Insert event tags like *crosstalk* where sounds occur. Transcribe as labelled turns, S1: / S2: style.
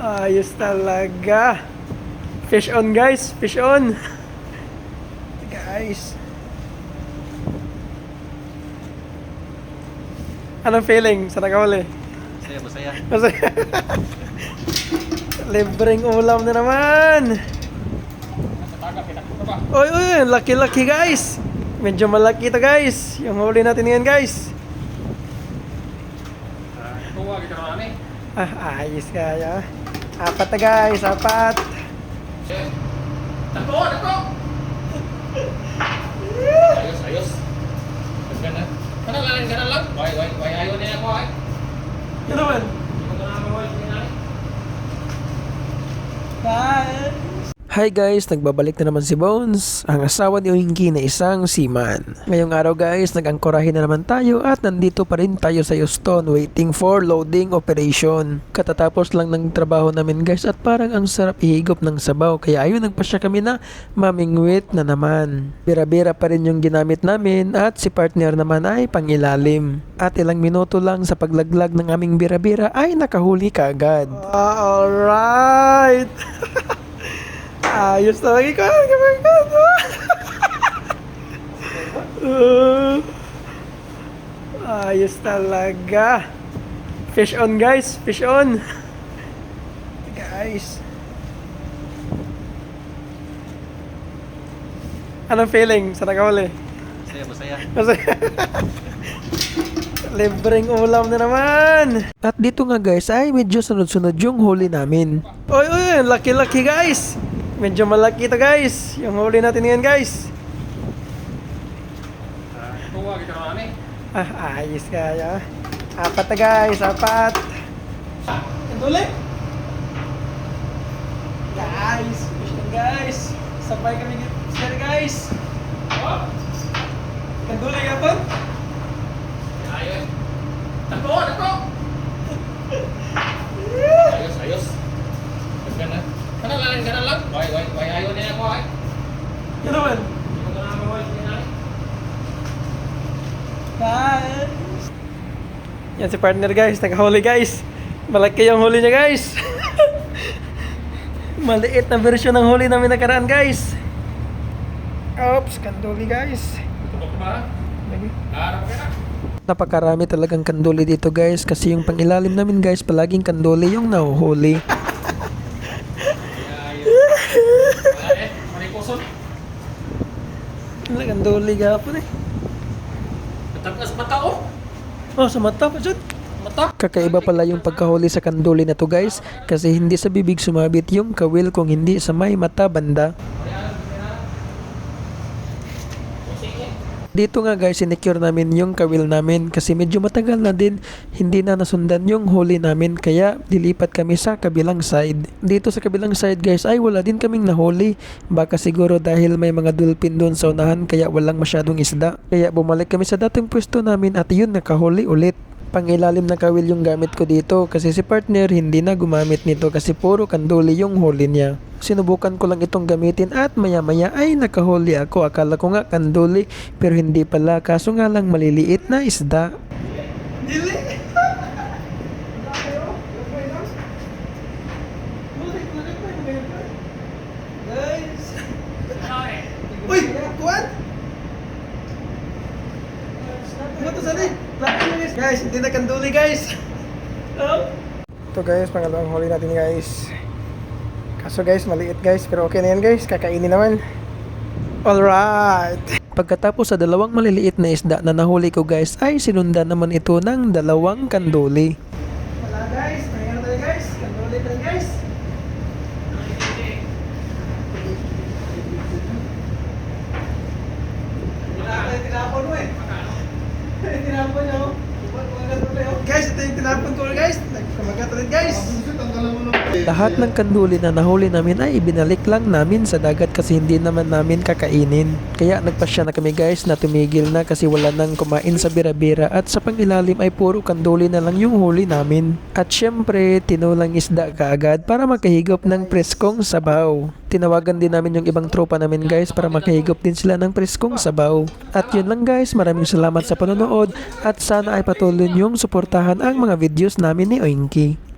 S1: Ayos talaga. Fish on guys, fish on. Guys. Anong feeling sa nakahuli?
S2: Masaya, masaya.
S1: Masaya. Libreng ulam na naman. Oy, oy, laki-laki guys. Medyo malaki to guys. Yung huli natin ngayon guys.
S2: Ni.
S1: Ah, ayos kaya. Apat na guys, apat.
S2: Dako, dako. Ayos, ayos. Ganda. Kana lang, kana lang. Wai, wai, wai ayo ni ako ay.
S1: Yun naman.
S2: Imo na mo wai ni nani.
S1: Guys.
S3: Hi guys, nagbabalik na naman si Bones, ang asawa ni Oinki na isang seaman. Ngayong araw guys, nag-angkorahin na naman tayo at nandito pa rin tayo sa Houston waiting for loading operation. Katatapos lang ng trabaho namin guys at parang ang sarap ihigop ng sabaw kaya ayun nagpasya kami na mamingwit na naman. Bira-bira pa rin yung ginamit namin at si partner naman ay pangilalim. At ilang minuto lang sa paglaglag ng aming bira-bira ay nakahuli kaagad.
S1: Ah, alright. *laughs* Ayos talaga ikaw. Uh, *laughs* ayos talaga. Fish on guys, fish on. Guys. Anong feeling sa nakahuli?
S2: Masaya, masaya.
S1: Masaya. *laughs* Libreng ulam na naman.
S3: At dito nga guys ay medyo sunod-sunod yung huli namin.
S1: Oy, oy, laki-laki guys. Medyo malaki to guys. Yung huli natin ngayon guys.
S2: Na.
S1: Ah, ayos kaya. Apat na guys, apat. Kanduli. Guys, fish on guys. Sabay kami dito guys. Oh. Kanduli ka po?
S2: Ayo. Dako, dako. Ayos, ayos. Ganda. Kana lang, kana lang. Wai, wai, wai ayo ni ako ay. Ni nani.
S1: Guys. Yan si partner guys, nakahuli guys. Malaki yung huli niya guys. *laughs* Maliit na version ng huli namin nakaraan guys. Oops, kanduli guys.
S2: Tubok ba? Harap ka na.
S3: Napakarami talagang kanduli dito guys kasi yung pangilalim namin guys palaging kanduli yung nahuhuli.
S1: Wala, Kanduli gapon eh.
S2: Katang sa mata oh.
S1: Oh, sa mata pa dyan.
S2: Mata.
S3: Kakaiba pala yung pagkahuli sa kanduli na to guys kasi hindi sa bibig sumabit yung kawil kung hindi sa may mata banda. Dito nga guys, sinecure namin yung kawil namin kasi medyo matagal na din hindi na nasundan yung huli namin kaya dilipat kami sa kabilang side. Dito sa kabilang side guys ay wala din kaming nahuli. Baka siguro dahil may mga dolphin doon sa unahan kaya walang masyadong isda. Kaya bumalik kami sa dating pwesto namin at yun nakahuli ulit. Pangilalim na kawil yung gamit ko dito kasi si partner hindi na gumamit nito kasi puro kanduli yung huli niya. Sinubukan ko lang itong gamitin at maya maya ay nakahuli ako. Akala ko nga kanduli pero hindi pala kaso nga lang maliliit na isda.
S1: Dili. Uy, kuwan. Ano to sali? Guys, hindi na kanduli guys. Oh. Ito guys, pangalawang huli natin guys. Kaso guys, maliit guys, pero okay na yan guys, kakainin naman. Alright.
S3: Pagkatapos sa dalawang maliliit na isda na nahuli ko guys ay sinundan naman ito ng dalawang kanduli.
S1: Wala guys, mayroon tayo guys, kanduli tayo guys. Wala tayo tinapon mo eh. tinapon niya oh. Guys, ito yung tinapon ko guys. Kumagat ulit guys.
S3: Lahat ng kanduli na nahuli namin ay ibinalik lang namin sa dagat kasi hindi naman namin kakainin. Kaya nagpasya na kami guys na tumigil na kasi wala nang kumain sa bira-bira at sa pangilalim ay puro kanduli na lang yung huli namin. At syempre, tinulang isda kaagad para makahigop ng preskong sabaw. Tinawagan din namin yung ibang tropa namin guys para makahigop din sila ng preskong sabaw. At yun lang guys, maraming salamat sa panonood at sana ay patuloy niyong suportahan ang mga videos namin ni Oinky.